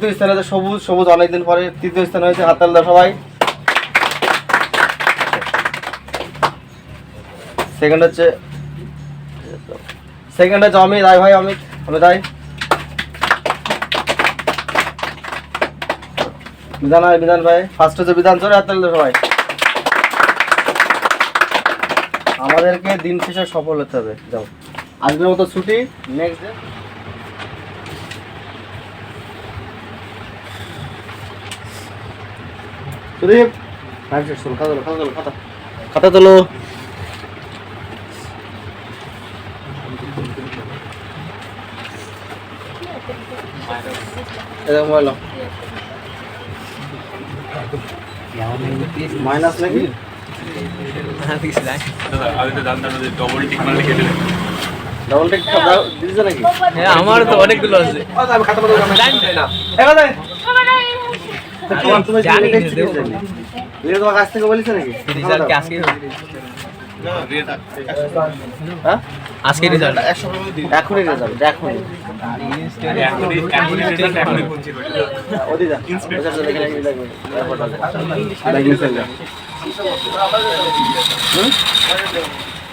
তৃতীয় স্থান হয়েছে সবুজ সবুজ অনেকদিন পরে তৃতীয় স্থান হয়েছে হাততালদা সবাই। সেকেন্ড হচ্ছে সেকেন্ড হচ্ছে অমিত, আয় ভাই অমিত অমিত আয়। বিধান আয়, বিধান ভাই। ফার্স্ট হচ্ছে বিধান, চলে হাততালদা সবাই। আমাদেরকে দিন শেষে সফল হতে হবে। যাও। আজকের মতো ছুটি নেক্সট ডে সুদীপ। খাতা তোলো খাতা তোলো। খাতা খাতা তোলো মাইনাস নাকি? ডবল টিক মারলে কেটে ডবল টেক দিয়েছে নাকি? হ্যাঁ আমার তো অনেকগুলো আছে। খাতা তোমার কাছ থেকে বলেছে নাকি? রেজাল্ট আজকে? হ্যাঁ? রেজাল্ট এখনই রেজাল্ট এখনই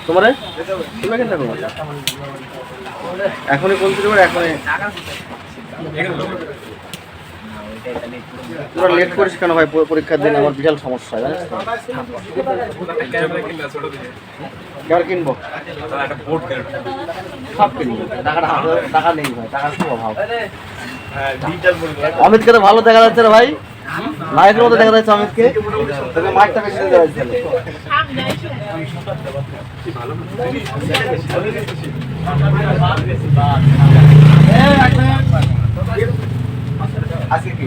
তোমারে? তুমি কেন দেখো? এখনই কোন ছিল এখনই। তোরা লেট করিস কেন ভাই? পরীক্ষার দিন আমার বিশাল সমস্যা জানিস তো। এবার কিনবো? সব কিনবো। টাকাটা টাকা নেই ভাই টাকার খুব অভাব। হ্যাঁ অমিতকে তো ভালো দেখা যাচ্ছে রে ভাই। নায়কের মতো দেখা যাচ্ছে অমিতকে। তোকে মাইকটা বেশি দিতে পারছি আজকে কি?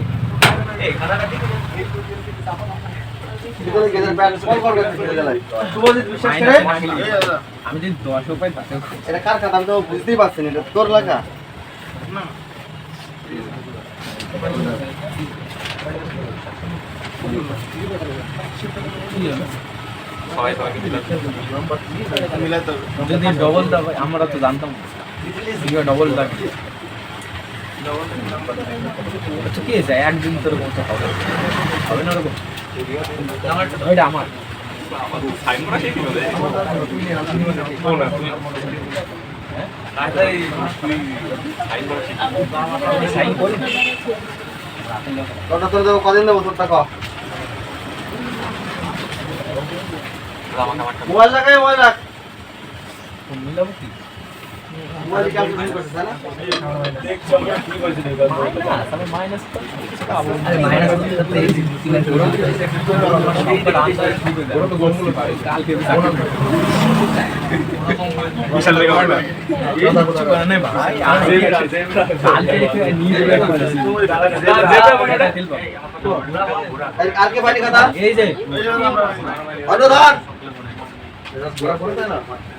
আমি যদি দশ পাই এটা কার আমি তো বুঝতেই পারছি না এটা তোর যদি ডবল আমরা তো জানতাম ডবল আচ্ছা কি আছে একদিন তোর মতো হবে। হবে না ওরকম? ওইটা আমার। ওটা তোর কদিন দেবো? তোরটা ক আমাকে আমাকে মোবাইল রাখাই মোবাইল রাখ কি? মোবাইল ক্যালকুলেশন করছিস তাই না মাইনাস আরে মাইনাস কালকে বিশাল লেগে পারবে এই কালকে পানি কথা এই যে হয়তো ধর ওই যে আমাদের ডবল টিক করে মানে যেটা ঠিক হয় নে,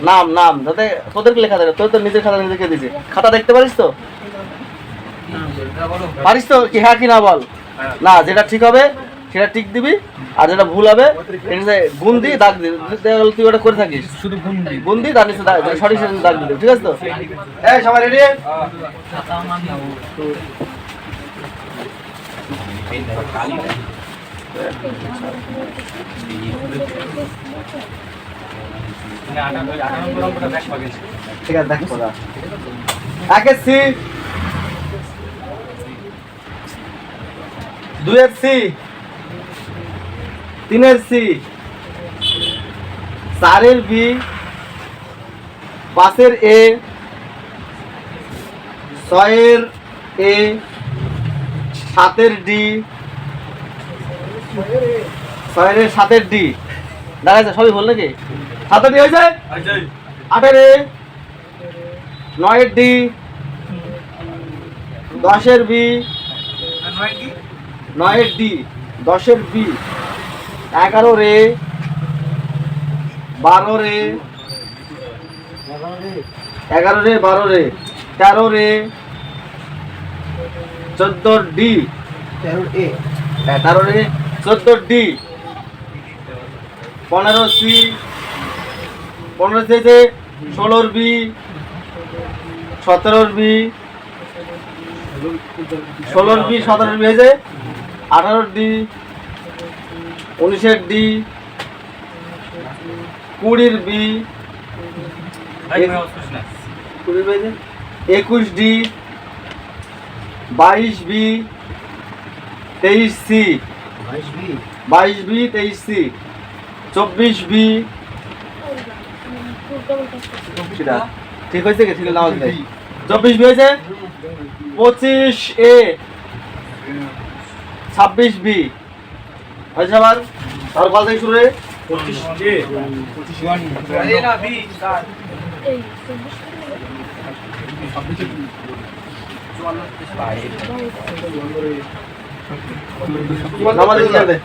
নাম নাম যাতে তোদের লেখা থাকে? তোর তো নিজের খাতা নিজেকে দিছে খাতা দেখতে পারিস তো? পারিস তো? কি হ্যাঁ কি না বল? না যেটা ঠিক হবে সেটা ঠিক দিবি আর যেটা ভুল হবে গুণ দিয়ে দাগ দিবি। তুই ওটা করে থাকিস। শুধু ঘুম দিই গুণ দিয়ে তার নিচে দাগ- সঠিক দাগ দিবি ঠিক আছে তো? এই সবাই রেডি ঠিক আছে, দেখ কোথা একের সি। দুইয়ের সি। তিনের সি। চারের বি। পাঁচের এ। ছয়ের এ। সাতের ডি। ছয়ের সাতের ডি। দেখা যাচ্ছে সবই বল নাকি? সাতের ডি হয়েছে? আটের এ নয়ের ডি। দশের বি। নয়ের ডি। দশের বি। এগারো রে। বারো রে। এগারো রে, বারো রে। তেরো রে। চোদ্দ ডি। তেরো রে। চোদ্দ ডি। পনেরো সি। পনেরো থেকে ষোলোর বি সতেরোর বি ষোলোর বি সতেরোর বি হয়েছে আঠারোর ডি উনিশের ডি কুড়ির বি কুড়ির বি একুশ ডি বাইশ বি তেইশ সি। বাইশ বি তেইশ সি। চব্বিশ বি ঠিক হয়েছে কি? ঠিক নাও চব্বিশ বি হয়েছে? পঁচিশ এ। ছাব্বিশ বি। হয়েছে আবার? আর কল থেকে শুরু রে? নামাজ হয়েছে?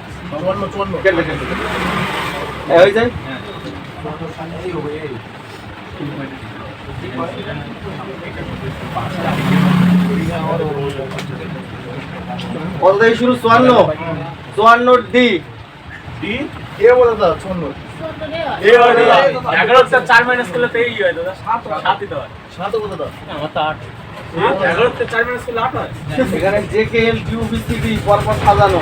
কত থেকে শুরু চুয়ান্ন। চুয়ান্ন ডি। এগারো চার মাইনাস করলে তো এই হয় দাদা। সাত সাতই তো হয় আমার তো আট। চার মাইনাস করলে আট হয়। এখানে J K L Q B C D পরপর সাজানো।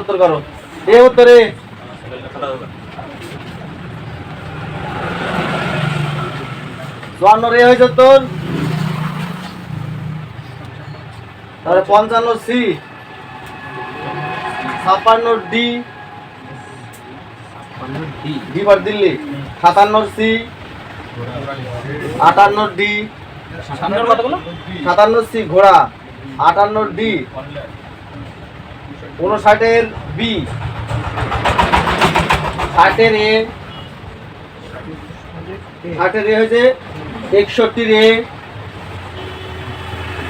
উত্তর করো। এ উত্তরে। চুয়ান্ন রে হয়েছে তোর তাহলে পঞ্চান্ন সি। ছাপ্পান্ন ডি। ডি বার দিল্লি। সাতান্ন সি। আটান্ন ডি। সাতান্ন সি ঘোড়া। আটান্ন ডি উনষাটের বি। ষাটের এ। ষাটের এ হয়েছে একষট্টির এ।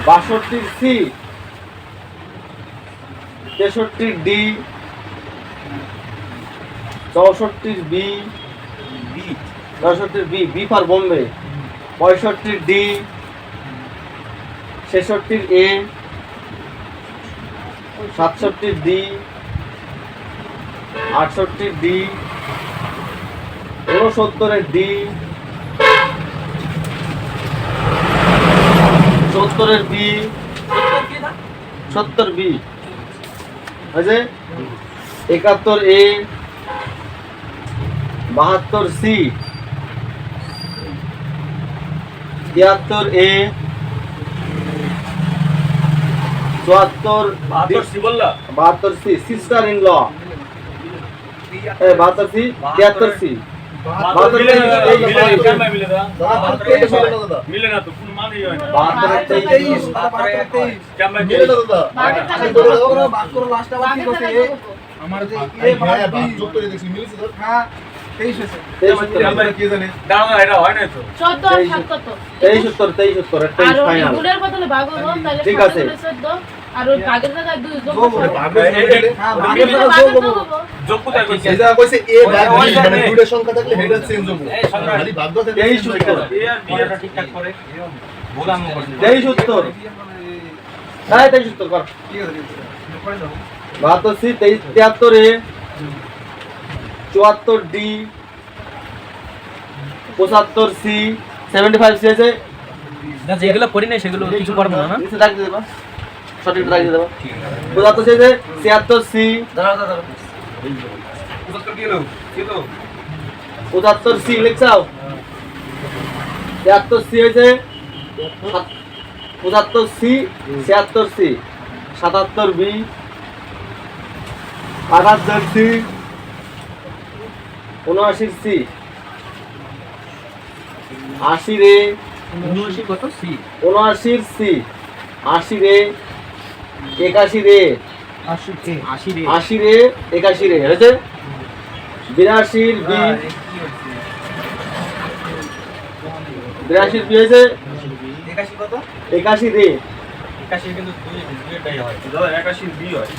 বাষট্টির সি। তেষট্টির ডি। চৌষট্টির বি বি। চৌষট্টির বি বি ফর বোম্বে। পঁয়ষট্টির ডি। ছেষট্টির এ সাতষট্টির ডি আটষট্টির ডি ঊনসত্তরের ডি সত্তরের বি সত্তর বি হয়েছে? একাত্তর এ বাহাত্তর সি তিয়াত্তর এ চুয়াত্তর বাহাত্তর সি সিস্টার ইন ল বাহাত্তর সি তিয়াত্তর সি হয় আমার ওই ঠিক আছে। আর ওই ভাগের জায়গায় দুই যোগ যোগ কোথায় কইছে এ ভাগ ওই। মানে দুইটা সংখ্যা থাকলে হেডা চেঞ্জ হবে খালি ভাগ্য থেকে তেইশ change এ আর বি ঠিকঠাক করে। হ্যাঁ কর। ঠিক আছে। করে দাও। এ চুয়াত্তর ডি পঁচাত্তর সি সেভেন্টি ফাইভ সি আছে। না যেগুলো করি না সেগুলো কিছু পারব না নিচে দাগ দেবা। পঁচাত্তর সি আছে ছিয়াত্তর সি পঁচাত্তর কি হলো? কি হলো? পঁচাত্তর সি লিখছাও তিয়াত্তর সি হয়েছে পঁচাত্তর সি ছিয়াত্তর সি সাতাত্তর বি আটাত্তর সি উনআশির সি। আশি রে উনআশি কত? সি। উনআশির সি। আশি রে একাশি রে আশি রে একাশি রে হয়েছে? বিরাশির বি বিরাশির বি। হয়েছে একাশি রে একাশি কিন্তু হয়। দাদা বি হয়।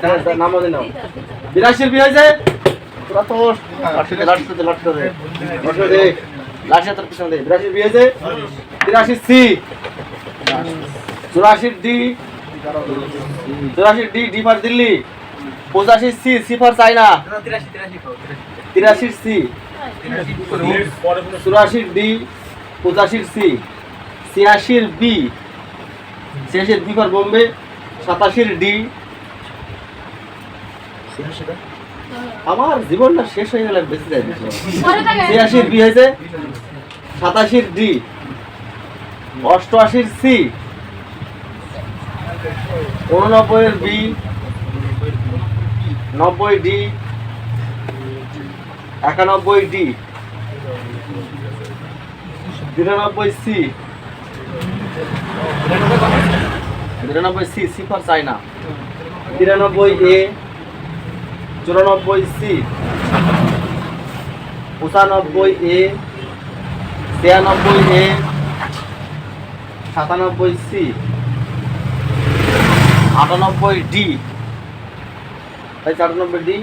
তার বিরাশির বি হয়েছে তোরা তো লাঠি দে। লাঠি দে। লাঠি পিছনে। বিরাশির বি হয়েছে তিরাশির সি চুরাশির ডি চুরাশির ডি ডি ফর দিল্লি। পঁচাশির সি সি ফর চাইনা তিরাশি সি। চুরাশির ডি পঁচাশির সি। ছিয়াশির বি। ছিয়াশির বি ফর বোম্বে সাতাশির ডি। আমার জীবনটা শেষ হয়ে গেলে বেশি যায় ছিয়াশির বি হয়েছে সাতাশির ডি। অষ্টআশির সি। উননব্বইয়ের বি, নব্বই ডি, একানব্বই ডি বিরানব্বই সি। বিরানব্বই সি সি ফর চাইনা তিরানব্বই এ, চুরানব্বই সি। পঁচানব্বই এ, ছিয়ানব্বই এ, সাতানব্বই সি। আটানব্বই ডি তাই আটানব্বই ডি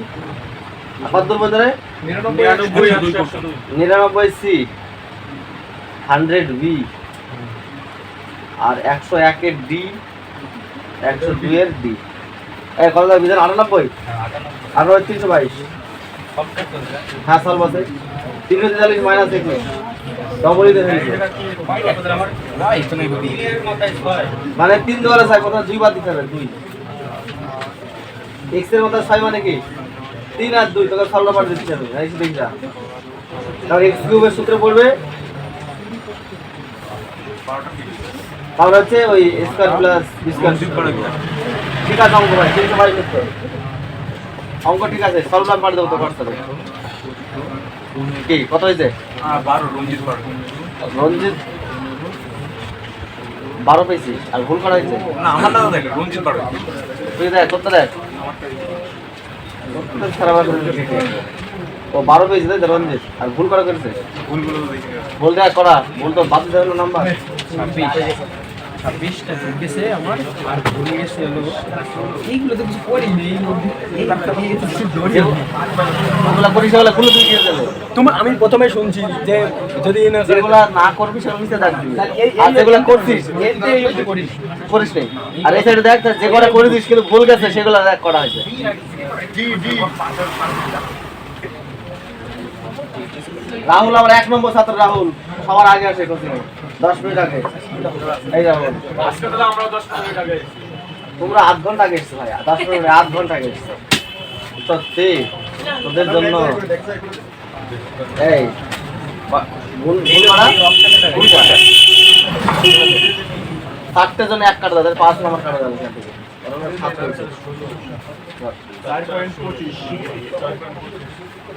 কত বছরে নিরানব্বই সি হান্ড্রেড বি আর একশো একের ডি একশো দুইয়ের ডি এই কত বিধান আটানব্বই? আটানব্বই তিনশো বাইশ। হ্যাঁ সলভ আছে। তিনশো তেতাল্লিশ মাইনাস একুশ ডবলই দেখে মানে তিন দুয়ারে ছয় কথা দুই বাদ দিতে হবে, দুই। এক্সের মধ্যে ছয় মানে কি? তিন আর দুই, তোকে সরল নাম্বার দিতে হবে, এই দেখি যা। তাহলে এক্স কিউবের সূত্রে পড়বে? তাহলে হচ্ছে ওই স্কোয়ার প্লাস স্কোয়ার ঠিক আছে, অঙ্ক ভাই তিনশো বাইশ উত্তর অঙ্ক ঠিক আছে সরল নাম্বার দেবো তো করতে হবে কি, কত হয়েছে? বারো রঞ্জিত? বারো রঞ্জিত বারো পেয়েছি। আর ভুল করা হয়েছে? না আমার দাদা দেখে রঞ্জিত বারো তুই দেখ তোরটা দেখ। তোর খারাপ আছে ও বারো পেয়েছে তাই রঞ্জিত? আর ভুল করা করেছে? ভুল দেখ করা। ভুল তো বাদ দেওয়ার নাম্বার ছাব্বিশটা গেছে আমার আর ঘুরে গেছে হলো। এইগুলো তো কিছু করিনি তোমার আমি প্রথমে শুনছি যে যদি না করবি সেগুলো আর যেগুলা করছিস করিস নেই। আর এই সাইডে দেখ যে কটা করে দিস কিন্তু ভুল গেছে সেগুলো দেখ করা হয়েছে। রাহুল আমার এক নম্বর ছাত্র রাহুল। সবার আগে আসে কোচিং দশ মিনিট আগে। এই আমরা দশ মিনিট আগে তোমরা আধ ঘণ্টা আগে এসছো ভাই দশ মিনিট আধ ঘণ্টা আগে এসছো। সত্যি? তোদের জন্য? এই চারটে জন্য এক কাটা তাদের পাঁচ নম্বর কাটা যাবে এখান থেকে। চার পয়েন্ট পঁচিশ।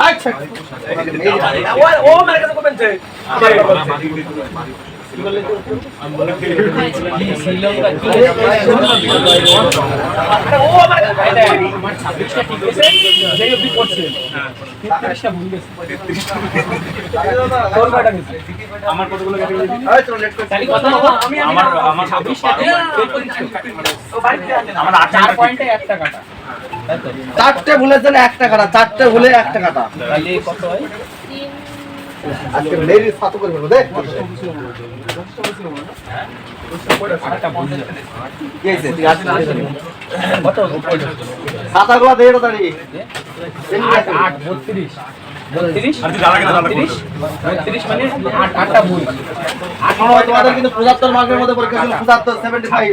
আচ্ছা। ও মেরে কাছে কোবেন আমার ভুল আমার কতগুলো আমার আমার ছাব্বিশটা আমার আট পয়েন্টে একটা কাটা চারটে ভুলের জন্য একটা কাটা চারটে ভুলে একটা কাটা। তাহলে কত হয়? আজকে মেরি সাথে করে দেখ। মানে তোমাদের কিন্তু পঁচাত্তর মার্কের মধ্যে পরীক্ষা ছিল পঁচাত্তর সেভেন্টি ফাইভ?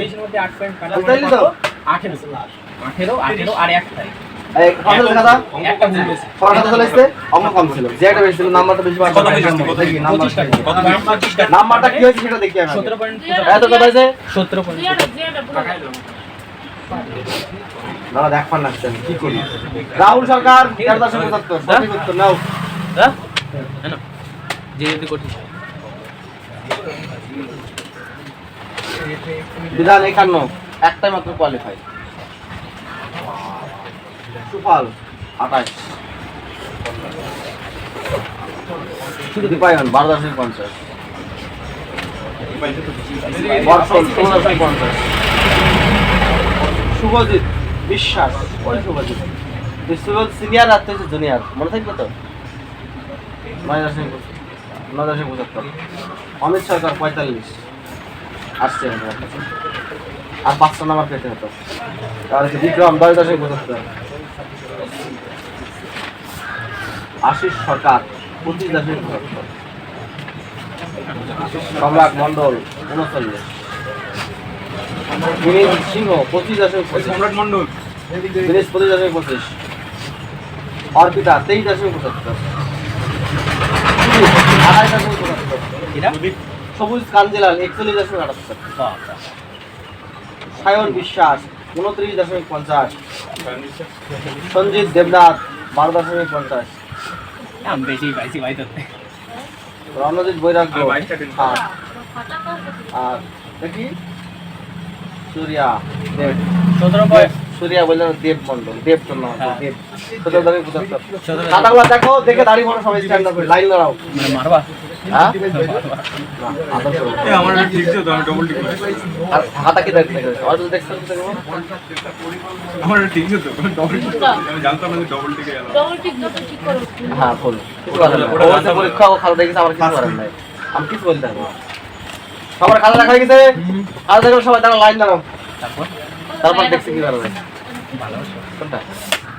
আঠেরো আঠেরো আর একটাই এই নাম্বারটা কি হয়েছে সেটা দেখি এত কথা হয়েছে? সতেরো কি করি? রাহুল সরকার তেরো দশমিক পঁচাত্তর সঠিক উত্তর নাও। হ্যাঁ? যে যদি কঠিন। বিধান একান্ন একটাই মাত্র কোয়ালিফাই সুপাল আঠাশ। দীপায়ন বারো পঞ্চাশ। দশমিক পঞ্চাশ। শুভজিৎ বিশ্বাস শুভজিৎ। সিনিয়র আর হচ্ছে মনে তো? অমিত সরকার পঁয়তাল্লিশ। আসছে আর পাঁচটা নাম্বার পেতে হতো বিক্রম, দশ দশমিক পঁচাত্তর। আশিস সরকার পঁচিশ দশমিক সম্রাট মন্ডল উনচল্লিশ। সিংহ পঁচিশ দশমিক সম্রাট মন্ডল দিনেশ পঁচিশ দশমিক পঁচিশ। অর্পিতা তেইশ দশমিক পঁচাত্তর। আড়াই দশমিক পঁচাত্তর। সবুজ কাঞ্জিলাল একচল্লিশ দশমিক আটাত্তর। সায়ন বিশ্বাস উনত্রিশ দশমিক পঞ্চাশ। সঞ্জিত দেবনাথ বারো দশমিক পঞ্চাশ। আমি বেশি পাইছি ভাই তোর রণজিৎ বৈরাগ্য আর আর দেখি। সূর্যা দেব। সতেরো বয়স সূর্যা বললেন দেব মন্ডল দেব তো নাম হ্যাঁ। দেব। সতেরো দশমিক পঁচাত্তর। খাতাগুলো দেখো দেখে দাঁড়িয়ে সবাই স্ট্যান্ড আপ লাইন দাঁড়াও মানে মারবা? হ্যাঁ? কি দেখতে আমার ঠিক তো ডবল টিক আমি জানতাম না ডবল টিকে ডবল টিক ঠিক করো হ্যাঁ পরীক্ষা ও খাতা দেখেছে আমার কিছু করার নাই। আমি কিছু বলতে পারব সবার খাতা দেখা গেছে? আর দেখো সবাই দাঁড়াও লাইন দাঁড়াও। তারপর? তারপর দেখছি কি করবে কোনটা? করে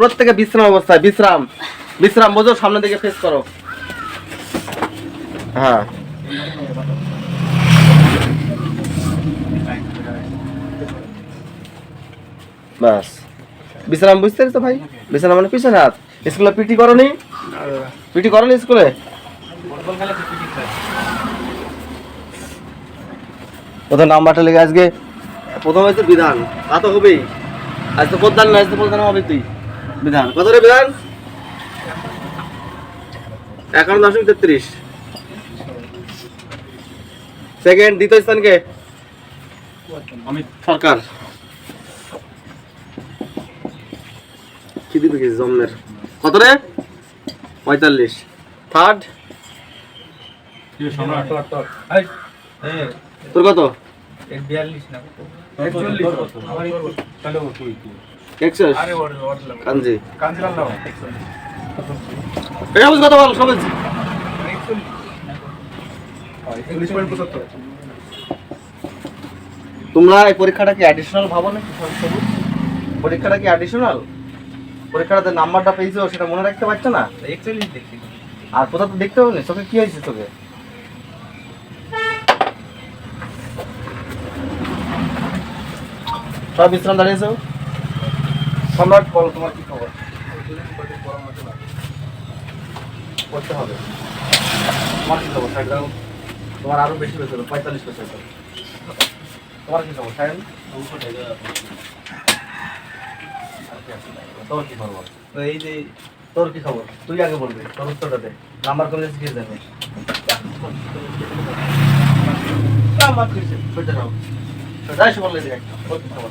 প্রত্যেকে বিশ্রাম অবস্থায়, বিশ্রাম। বিশ্রাম, বোঝো, সামনে দিকে ফেস করো। হ্যাঁ। বাস বিশ্রাম বুঝতে তো ভাই? বিশ্রাম মানে পিছনে হাত। স্কুলে পিটি করনি? পিটি করনি স্কুলে? প্রথম নাম্বারটা লেগে আজকে প্রথম হয়েছে বিধান। তা তো হবেই। আজ তো প্রধান না, আজ তো প্রধান হবে তুই। বিধান। কত রে বিধান? একান্ন দশমিক তেত্রিশ। সেকেন্ড দ্বিতীয় স্থানকে? অমিত। সরকার। কি কি জন্মের কত রে? পঁয়তাল্লিশ। থার্ড তোর কত? একশোস কাঞ্জি কত পঁচাত্তর। তোমরা এই পরীক্ষাটা কি অ্যাডিশনাল ভাবো নাকি? পরীক্ষাটা কি অ্যাডিশনাল পরীক্ষাটাতে নাম্বারটা পেয়েছ সেটা মনে রাখতে পারছ না? একচল্লিশ আর কোথাও তো দেখতে হবে না? তোকে কি হয়েছে তোকে? সব বিশ্রাম দাঁড়িয়েছো? সম্রাট, বলো তোমার কি খবর? করতে হবে। তোমার কি খবর ষাট তোমার আরও বেশি হয়েছিল পঁয়তাল্লিশ বছর তোমার কি খবর সায়ন তোর কি খবর? এই যে, তোর কি খবর? তুই আগে বলবি, তোর উত্তরটা দে। নাম্বার কমলে শিখিয়ে দেবে নাম্বার যাও যাই বললে একটা তোর কি খবর?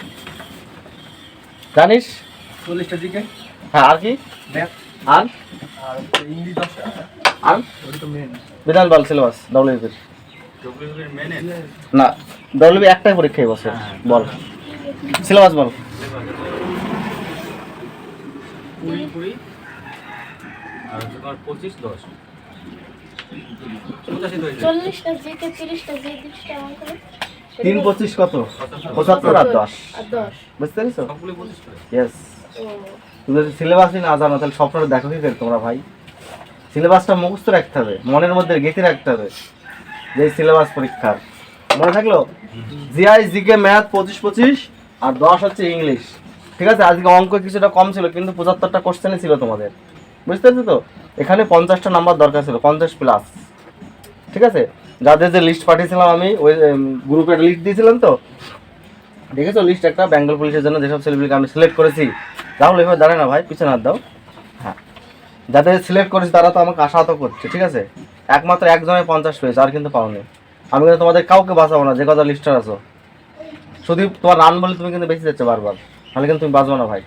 জানিস? চল্লিশটার দিকে। হ্যাঁ আর কি? আর? আর ইংলিশ দশটা। আর? ওটা তো মেন বিধান বল সিলেবাস ডব্লিউপির মেনে না ডব্লিউপি একটাই পরীক্ষা বসে বল। সিলেবাস বল। কুড়ি কুড়ি। আর তোমার পঁচিশ দশ। পঁচাশি তো হয়েছে। চল্লিশটা জিকে তিরিশটা জি তিরিশটা অঙ্ক। তিন পঁচিশ কত? পঁচাত্তর আর দশ। বুঝতে পেরেছ? ইয়েস তুমি যদি সিলেবাসই না জানো তাহলে স্বপ্নটা দেখো কি করে তোমরা ভাই? সিলেবাসটা মুখস্থ রাখতে হবে মনের মধ্যে গেঁথে রাখতে হবে যে সিলেবাস পরীক্ষার। মনে থাকল? জিআই জিকে ম্যাথ পঁচিশ পঁচিশ আর দশ হচ্ছে ইংলিশ ঠিক আছে? আজকে অঙ্ক কিছুটা কম ছিল কিন্তু পঁচাত্তরটা কোশ্চেনই ছিল তোমাদের। বুঝতে পারছ তো? এখানে পঞ্চাশটা নাম্বার দরকার ছিল পঞ্চাশ প্লাস ঠিক আছে? যাদের যে লিস্ট পাঠিয়েছিলাম আমি, ওই গ্রুপে লিস্ট দিয়েছিলাম তো। দেখেছ লিস্ট একটা? বেঙ্গল পুলিশের জন্য যেসব ছেলেগুলিকে আমি সিলেক্ট করেছি। রাহুল, এভাবে দাঁড়ায় না ভাই, পিছনে হাত দাও। হ্যাঁ। যাদের সিলেক্ট করেছি, তারা তো আমাকে আশাহত করছে, ঠিক আছে? একমাত্র একজনের পঞ্চাশ পেয়েছে, আর কিন্তু পাওনি। আমি কিন্তু তোমাদের কাউকে বাঁচাবো না, যে কথা লিস্টার আছো। শুধু তোমার রান বলে তুমি কিন্তু বেশি যাচ্ছে বারবার। তাহলে কিন্তু তুমি বাঁচবো না ভাই।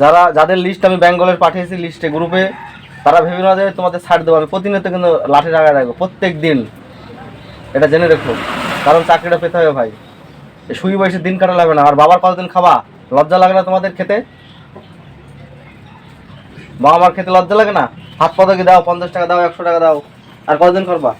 যারা, যাদের লিস্ট আমি বেঙ্গলের পাঠিয়েছি লিস্টে গ্রুপে তারা ভেবে না যে তোমাদের ছাড় দেবো। আমি প্রতিনিয়ত কিন্তু লাঠি টাকা রাখব প্রত্যেক দিন এটা জেনে রেখো। কারণ চাকরিটা পেতে হবে ভাই। শুই বয়সে দিন কাটা লাগবে না। আর বাবার কতদিন খাবা? লজ্জা লাগে না তোমাদের খেতে? বাবা মার খেতে লজ্জা লাগে না? হাত পদকে দাও, পঞ্চাশ টাকা দাও, একশো টাকা দাও। আর কতদিন করবা?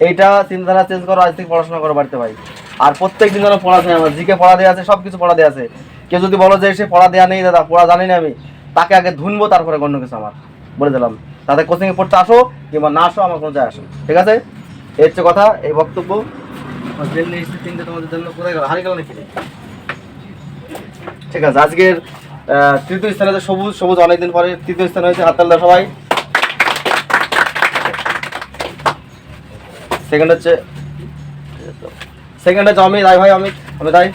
এইটা চিন্তাধারা চেঞ্জ করো, আজ থেকে পড়াশোনা করো বাড়িতে ভাই। আর প্রত্যেক দিন যেন পড়া যায় আমার। জিকে পড়া দেওয়া আছে সব কিছু পড়া দেওয়া আছে। কেউ যদি বলো যে সে পড়া দেওয়া নেই দাদা, পড়া জানি না আমি, তাকে আগে ধুনবো, তারপরে অন্য কিছু আমার। বলে দিলাম। তাদের কোচিংয়ে পড়তে আসো কিংবা না আসো আমার কোনো যায় আসো ঠিক আছে? এই হচ্ছে কথা এই বক্তব্য। তিনটে তোমাদের জন্য কোথায় গেল? হারিয়ে গেল নাকি? ঠিক আছে আজকের তৃতীয় স্থানে হচ্ছে সবুজ সবুজ অনেকদিন পরে তৃতীয় স্থানে হয়েছে হাততাল দাও সবাই। সেকেন্ড হচ্ছে সেকেন্ড হচ্ছে অমিত আয় ভাই অমিত অমিত আয়।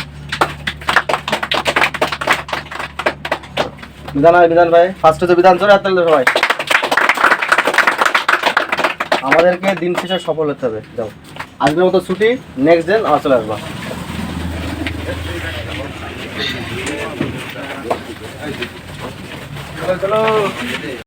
বিধান আয় বিধান ভাই ফার্স্ট হচ্ছে বিধান চলে হাততাল দাও সবাই। আমাদেরকে দিন শেষে সফল হতে হবে। যাও। আজকের মতো ছুটি নেক্সট দিন আবার চলে আসবা। চলো